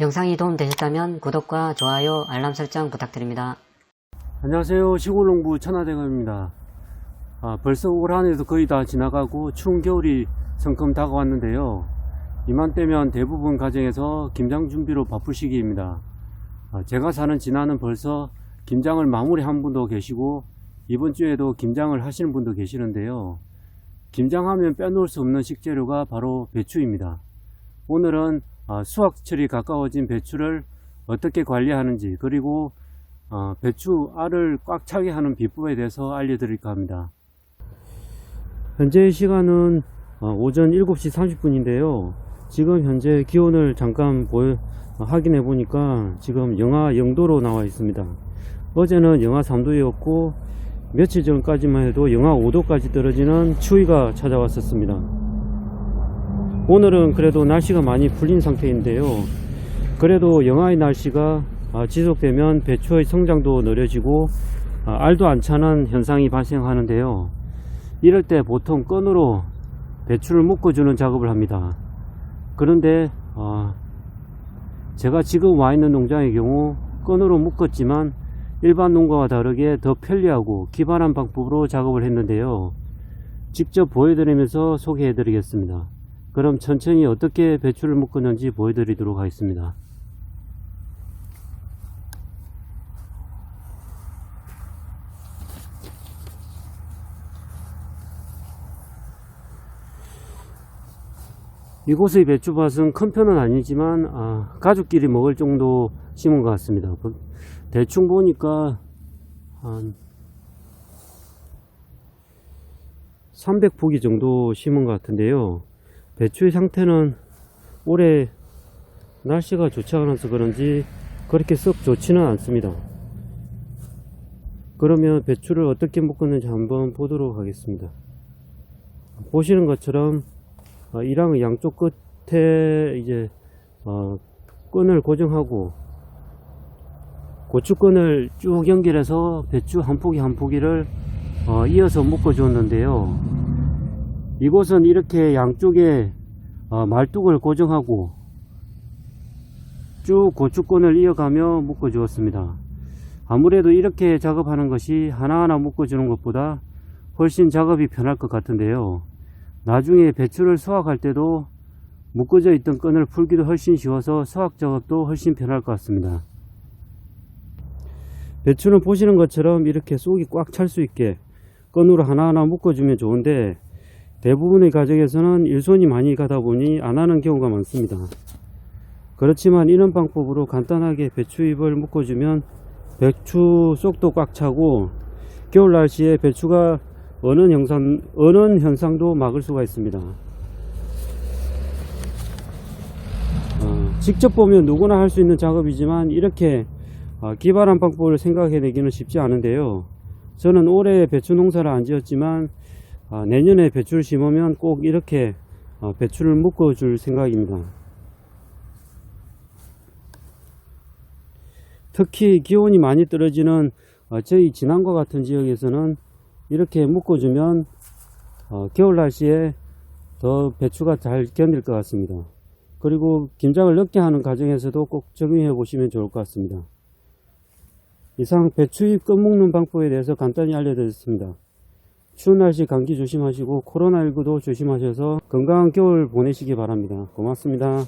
영상이 도움되셨다면 구독과 좋아요, 알람 설정 부탁드립니다. 안녕하세요. 시골농부 천하대감입니다. 아, 벌써 올 한해도 거의 다 지나가고 추운 겨울이 성큼 다가왔는데요. 이맘때면 대부분 가정에서 김장 준비로 바쁠 시기입니다. 아, 제가 사는 진안은 벌써 김장을 마무리한 분도 계시고 이번 주에도 김장을 하시는 분도 계시는데요. 김장하면 빼놓을 수 없는 식재료가 바로 배추입니다. 오늘은 아, 수확철이 가까워진 배추를 어떻게 관리하는지 그리고 어, 배추 알을 꽉 차게 하는 비법에 대해서 알려드릴까 합니다. 현재 시간은 어, 오전 7시 30분인데요. 지금 현재 기온을 잠깐 어, 확인해 보니까 지금 영하 0도로 나와 있습니다. 어제는 영하 3도였고 며칠 전까지만 해도 영하 5도까지 떨어지는 추위가 찾아왔었습니다. 오늘은 그래도 날씨가 많이 풀린 상태인데요. 그래도 영하의 날씨가 아, 지속되면 배추의 성장도 느려지고 아, 알도 안 차는 현상이 발생하는데요. 이럴 때 보통 끈으로 배추를 묶어주는 작업을 합니다. 그런데 어, 제가 지금 와 있는 농장의 경우 끈으로 묶었지만 일반 농가와 다르게 더 편리하고 기반한 방법으로 작업을 했는데요. 직접 보여드리면서 소개해 드리겠습니다. 그럼 천천히 어떻게 배추를 묶었는지 보여드리도록 하겠습니다. 이곳의 배추밭은 큰 편은 아니지만 아, 가족끼리 먹을 정도 심은 것 같습니다. 그- 대충 보니까 한 300포기 정도 심은 것 같은데요. 배추의 상태는 올해 날씨가 좋지 않아서 그런지 그렇게 썩 좋지는 않습니다. 그러면 배추를 어떻게 묶었는지 한번 보도록 하겠습니다. 보시는 것처럼 어, 이랑의 양쪽 끝에 이제 어, 끈을 고정하고 고추끈을 쭉 연결해서 배추 한 포기 한 포기를 어, 이어서 묶어 주었는데요. 이곳은 이렇게 양쪽에 어, 말뚝을 고정하고 쭉 고추끈을 이어가며 묶어 주었습니다. 아무래도 이렇게 작업하는 것이 하나하나 묶어 주는 것보다 훨씬 작업이 편할 것 같은데요. 나중에 배추를 수확할 때도 묶어져 있던 끈을 풀기도 훨씬 쉬워서 수확 작업도 훨씬 편할 것 같습니다. 배추는 보시는 것처럼 이렇게 속이 꽉 찰 수 있게 끈으로 하나하나 묶어주면 좋은데 대부분의 가정에서는 일손이 많이 가다 보니 안 하는 경우가 많습니다. 그렇지만 이런 방법으로 간단하게 배추잎을 묶어주면 배추 속도 꽉 차고 겨울 날씨에 배추가 어는 현상, 어는 현상도 막을 수가 있습니다. 어, 직접 보면 누구나 할 수 있는 작업이지만 이렇게 어, 기발한 방법을 생각해내기는 쉽지 않은데요. 저는 올해 배추 농사를 안 지었지만 어, 내년에 배추를 심으면 꼭 이렇게 어, 배추를 묶어 줄 생각입니다. 특히 기온이 많이 떨어지는 어, 저희 진안과 같은 지역에서는 이렇게 묶어 주면 어, 겨울 날씨에 더 배추가 잘 견딜 것 같습니다. 그리고 김장을 늦게 하는 과정에서도 꼭 적용해 보시면 좋을 것 같습니다. 이상 배추잎 끈 묶는 방법에 대해서 간단히 알려드렸습니다. 추운 날씨 감기 조심하시고 코로나19도 조심하셔서 건강한 겨울 보내시기 바랍니다. 고맙습니다.